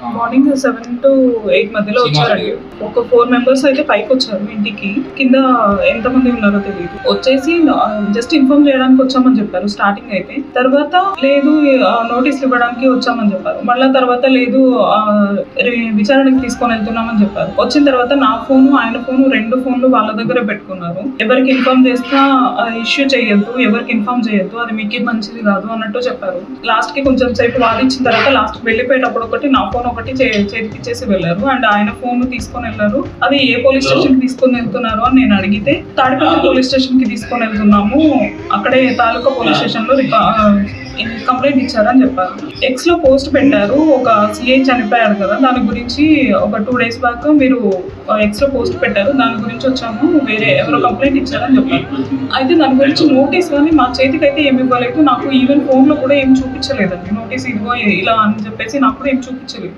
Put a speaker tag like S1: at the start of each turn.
S1: Uh, morning seven to eight మధ్యలో వచ్చారండి. ఒక ఫోర్ మెంబర్స్ అయితే పైకి వచ్చారు ఇంటికి. కింద ఎంతమంది ఉన్నారో తెలియదు వచ్చేసి జస్ట్ ఇన్ఫార్మ్ చేయడానికి వచ్చామని చెప్పారు స్టార్టింగ్ అయితే. తర్వాత లేదు నోటీసులు ఇవ్వడానికి వచ్చామని చెప్పారు. మళ్ళా తర్వాత లేదు విచారణకి తీసుకొని వెళ్తున్నామని చెప్పారు. వచ్చిన తర్వాత నా ఫోను ఆయన ఫోను రెండు ఫోన్లు వాళ్ళ దగ్గర పెట్టుకున్నారు. ఎవరికి ఇన్ఫార్మ్ చేసినా ఇష్యూ చేయొద్దు ఎవరికి ఇన్ఫార్మ్ చేయొద్దు అది మీకు మంచిది కాదు అన్నట్టు చెప్పారు. లాస్ట్కి కొంచెం సేపు వాదించిన తర్వాత లాస్ట్ వెళ్ళిపోయేటప్పుడు ఒకటి నా ఫోన్ ఒకటి చేతికి ఇచ్చేసి వెళ్ళారు. అండ్ ఆయన ఫోన్ తీసుకొని వెళ్ళారు. అది ఏ పోలీస్ స్టేషన్కి తీసుకొని వెళ్తున్నారు అని నేను అడిగితే తాడిపల్లి పోలీస్ స్టేషన్కి తీసుకొని వెళ్తున్నాము. అక్కడే తాలూకా పోలీస్ స్టేషన్లో కంప్లైంట్ ఇచ్చారని చెప్పారు. ఎక్స్లో పోస్ట్ పెట్టారు. ఒక సిఐ చనిపోయారు కదా దాని గురించి ఒక టూ డేస్ బ్యాక్ మీరు ఎక్స్లో పోస్ట్ పెట్టారు. దాని గురించి వచ్చాము. వేరే ఎవరో కంప్లైంట్ ఇచ్చారని చెప్పారు. అయితే దాని గురించి నోటీస్ కానీ మా చేతికి అయితే ఏమి ఇవ్వలేదు. నాకు ఈవెన్ ఫోన్లో కూడా ఏం చూపించలేదండి. నోటీస్ ఇదిగో ఇలా అని చెప్పేసి నాకు కూడా ఏం చూపించలేదు.